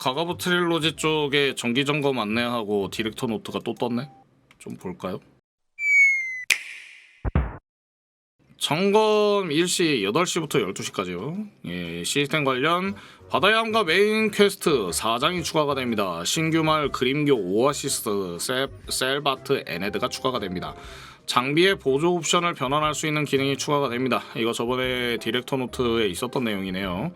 가가부 트릴로지 쪽에 정기 점검 안내하고 디렉터 노트가 또 떴네. 좀 볼까요? 점검 일시 8시부터 12시까지요. 예, 시스템 관련 바다의 함과 메인 퀘스트 4장이 추가가 됩니다. 신규 말 그림교 오아시스 셀, 셀바트 에네드가 추가가 됩니다. 장비의 보조 옵션을 변환할 수 있는 기능이 추가가 됩니다. 이거 저번에 디렉터 노트에 있었던 내용이네요.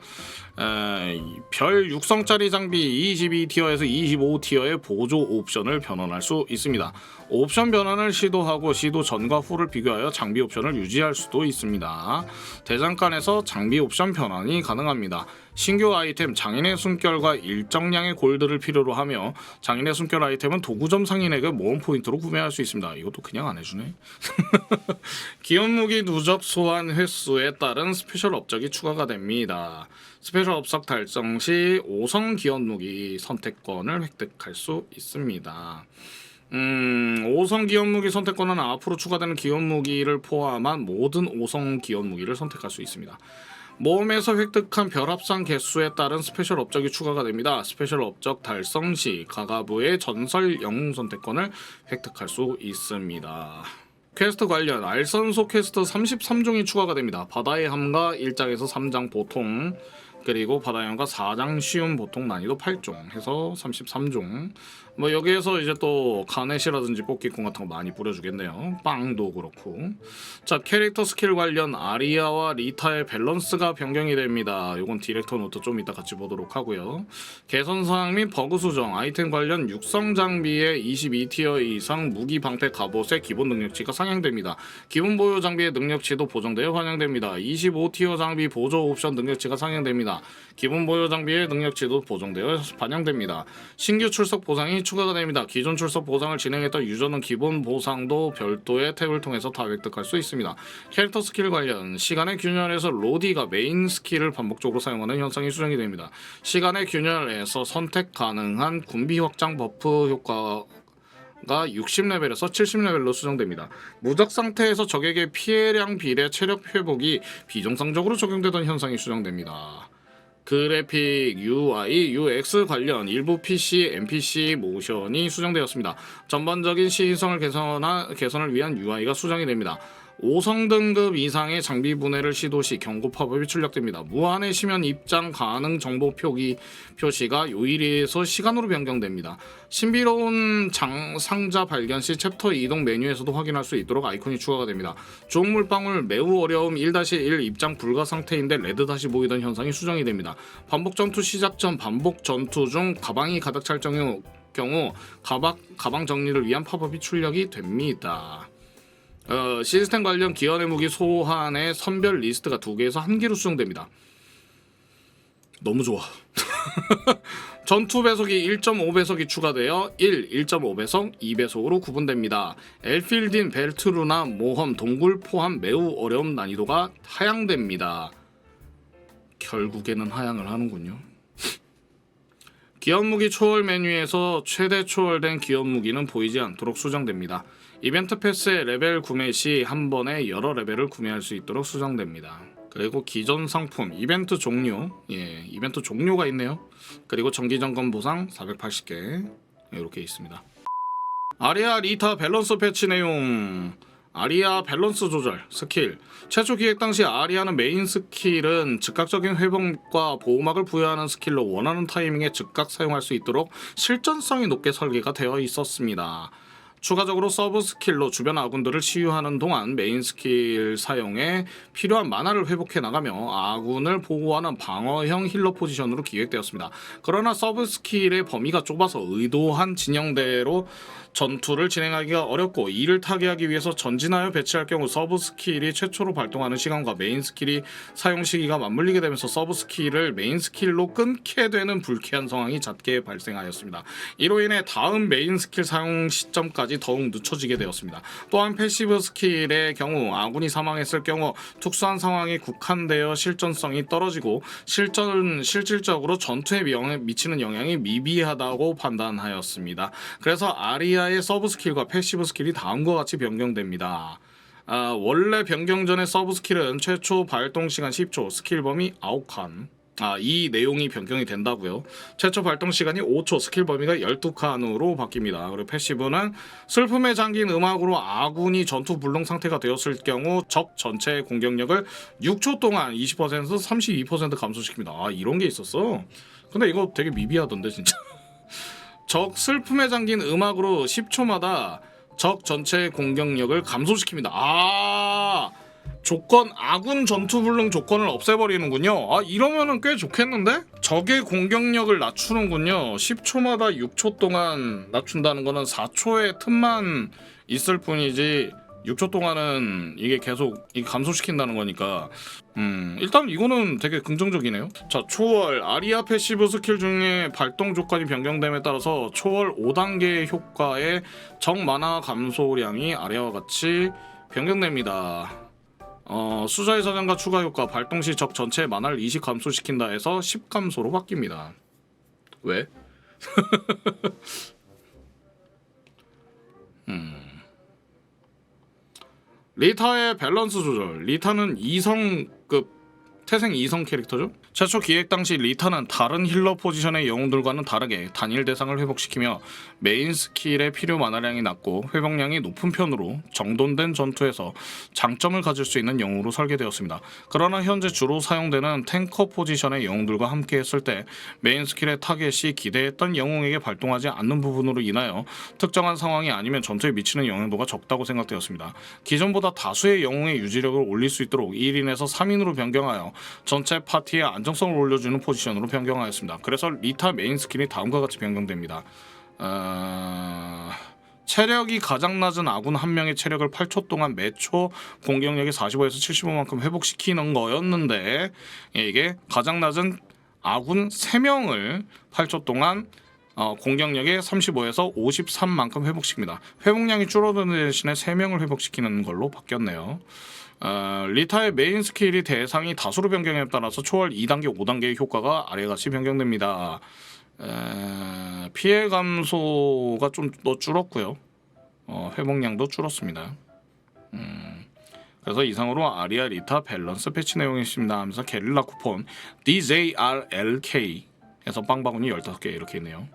에, 별 6성짜리 장비 22티어에서 25티어의 보조 옵션을 변환할 수 있습니다. 옵션 변환을 시도하고 시도 전과 후를 비교하여 장비 옵션을 유지할 수도 있습니다. 대장간에서 장비 옵션 변환이 가능합니다. 신규 아이템 장인의 숨결과 일정량의 골드를 필요로 하며 장인의 숨결 아이템은 도구점 상인에게 모험 포인트로 구매할 수 있습니다. 이것도 그냥 안 해주네. 기업 무기 누적 소환 횟수에 따른 스페셜 업적이 추가가 됩니다. 스페셜 업적 달성 시 5성 기업 무기 선택권을 획득할 수 있습니다. 음, 5성 기업 무기 선택권은 앞으로 추가되는 기업 무기를 포함한 모든 5성 기업 무기를 선택할 수 있습니다. 모험에서 획득한 별합산 개수에 따른 스페셜 업적이 추가가 됩니다. 스페셜 업적 달성 시 가가부의 전설 영웅 선택권을 획득할 수 있습니다. 퀘스트 관련 알선소 퀘스트 33종이 추가가 됩니다. 바다의 함과 1장에서 3장 보통 그리고 바다의 함과 4장 쉬운 보통 난이도 8종 해서 33종 뭐 여기에서 이제 또 가넷이라든지 뽑기꾼 같은 거 많이 뿌려주겠네요. 빵도 그렇고 자 캐릭터 스킬 관련 아리아와 리타의 밸런스가 변경이 됩니다. 요건 디렉터 노트 좀 이따 같이 보도록 하고요. 개선 사항 및 버그 수정 아이템 관련 육성 장비의 22티어 이상 무기 방패 갑옷의 기본 능력치가 상향됩니다. 기본 보유 장비의 능력치도 보정되어 반영됩니다. 25티어 장비 보조 옵션 능력치가 상향됩니다. 기본 보유 장비의 능력치도 보정되어 반영됩니다. 신규 출석 보상이 추가가 됩니다. 기존 출석 보상을 진행했던 유저는 기본 보상도 별도의 탭을 통해서 다 획득할 수 있습니다. 캐릭터 스킬 관련 시간의 균열에서 로디가 메인 스킬을 반복적으로 사용하는 현상이 수정이 됩니다. 시간의 균열에서 선택 가능한 군비 확장 버프 효과 가 60레벨에서 70레벨로 수정됩니다. 무적 상태에서 적에게 피해량 비례 체력 회복이 비정상적으로 적용되던 현상이 수정됩니다. 그래픽 UI, UX 관련 일부 PC, NPC 모션이 수정되었습니다. 전반적인 시인성을 개선하, 개선을 위한 UI가 수정이 됩니다. 5성 등급 이상의 장비 분해를 시도 시 경고 팝업이 출력됩니다. 무한의 시면 입장 가능 정보 표기 표시가 요일에서 시간으로 변경됩니다. 신비로운 장, 상자 발견 시 챕터 이동 메뉴에서도 확인할 수 있도록 아이콘이 추가가 됩니다. 좋은 물방울 매우 어려움 1-1 입장 불가 상태인데 레드 다시 보이던 현상이 수정이 됩니다. 반복 전투 시작 전 반복 전투 중 가방이 가득 찰 경우 가방, 가방 정리를 위한 팝업이 출력이 됩니다. 어, 시스템 관련 기원의 무기 소환의 선별 리스트가 두 개에서 한 개로 수정됩니다. 너무 좋아. 전투 배속이 1.5배속이 추가되어 1, 1.5배속, 2배속으로 구분됩니다. 엘필딘, 벨트루나 모험, 동굴 포함 매우 어려운 난이도가 하향됩니다. 결국에는 하향을 하는군요. 기업 무기 초월 메뉴에서 최대 초월된 기업 무기는 보이지 않도록 수정됩니다. 이벤트 패스의 레벨 구매 시 한 번에 여러 레벨을 구매할 수 있도록 수정됩니다. 그리고 기존 상품 이벤트 종료 예 이벤트 종료가 있네요. 그리고 정기 점검 보상 480개 이렇게 있습니다. 아리아 리타 밸런스 패치 내용 아리아 밸런스 조절 스킬 최초 기획 당시 아리아는 메인 스킬은 즉각적인 회복과 보호막을 부여하는 스킬로 원하는 타이밍에 즉각 사용할 수 있도록 실전성이 높게 설계가 되어 있었습니다. 추가적으로 서브 스킬로 주변 아군들을 치유하는 동안 메인 스킬 사용에 필요한 만화를 회복해 나가며 아군을 보호하는 방어형 힐러 포지션으로 기획되었습니다. 그러나 서브 스킬의 범위가 좁아서 의도한 진영대로 전투를 진행하기가 어렵고 이를 타개하기 위해서 전진하여 배치할 경우 서브 스킬이 최초로 발동하는 시간과 메인 스킬이 사용 시기가 맞물리게 되면서 서브 스킬을 메인 스킬로 끊게 되는 불쾌한 상황이 잦게 발생하였습니다. 이로 인해 다음 메인 스킬 사용 시점까지 더욱 늦춰지게 되었습니다. 또한 패시브 스킬의 경우 아군이 사망했을 경우 특수한 상황에 국한되어 실전성이 떨어지고 실전 실질적으로 전투에 영- 미치는 영향이 미비하다고 판단하였습니다. 그래서 아리아의 서브 스킬과 패시브 스킬이 다음과 같이 변경됩니다. 아, 원래 변경 전의 서브 스킬은 최초 발동 시간 10초, 스킬 범위 9칸. 아, 이 내용이 변경이 된다고요. 최초 발동 시간이 5초, 스킬 범위가 12칸으로 바뀝니다. 그리고 패시브는 슬픔에 잠긴 음악으로 아군이 전투 불능 상태가 되었을 경우 적 전체의 공격력을 6초 동안 20%에서 32% 감소시킵니다. 아, 이런 게 있었어. 근데 이거 되게 미비하던데 진짜. 적 슬픔에 잠긴 음악으로 10초마다 적 전체의 공격력을 감소시킵니다. 아 조건 아군 전투 불능 조건을 없애버리는군요. 아 이러면은 꽤 좋겠는데? 적의 공격력을 낮추는군요. 10초마다 6초 동안 낮춘다는 거는 4초의 틈만 있을 뿐이지 6초 동안은 이게 계속 이 감소시킨다는 거니까 음 일단 이거는 되게 긍정적이네요. 자 초월 아리아 패시브 스킬 중에 발동 조건이 변경됨에 따라서 초월 5단계 효과의 적 만화 감소량이 아래와 같이 변경됩니다. 어, 수자의 사장과 추가 효과 발동 시 적 전체의 만화를 20 감소시킨다 해서 10 감소로 바뀝니다. 왜? 음. 리타의 밸런스 조절. 리타는 이성급 태생 이성 캐릭터죠. 최초 기획 당시 리타는 다른 힐러 포지션의 영웅들과는 다르게 단일 대상을 회복시키며 메인 스킬의 필요 만화량이 낮고 회복량이 높은 편으로 정돈된 전투에서 장점을 가질 수 있는 영웅으로 설계되었습니다. 그러나 현재 주로 사용되는 탱커 포지션의 영웅들과 함께 했을 때 메인 스킬의 타겟이 기대했던 영웅에게 발동하지 않는 부분으로 인하여 특정한 상황이 아니면 전투에 미치는 영향도가 적다고 생각되었습니다. 기존보다 다수의 영웅의 유지력을 올릴 수 있도록 1인에서 3인으로 변경하여 전체 파티의 안정성을 올려주는 포지션으로 변경하였습니다. 그래서 리타 메인 스킬이 다음과 같이 변경됩니다. 어... 체력이 가장 낮은 아군 한 명의 체력을 8초 동안 매초 공격력이 45에서 75만큼 회복시키는 거였는데 이게 가장 낮은 아군 3명을 8초 동안 어, 공격력의 35에서 53만큼 회복시킵니다. 회복량이 줄어드는 대신에 3명을 회복시키는 걸로 바뀌었네요. 어, 리타의 메인 스킬이 대상이 다수로 변경에 따라서 초월 2단계, 5단계의 효과가 아래같이 변경됩니다. 에, 피해 감소가 좀 더 줄었고요. 어, 회복량도 줄었습니다. 음, 그래서 이상으로 아리아 리타 밸런스 패치 내용이 있습니다 하면서 게릴라 쿠폰 DJRLK 에서 빵바구니 15개 이렇게 있네요.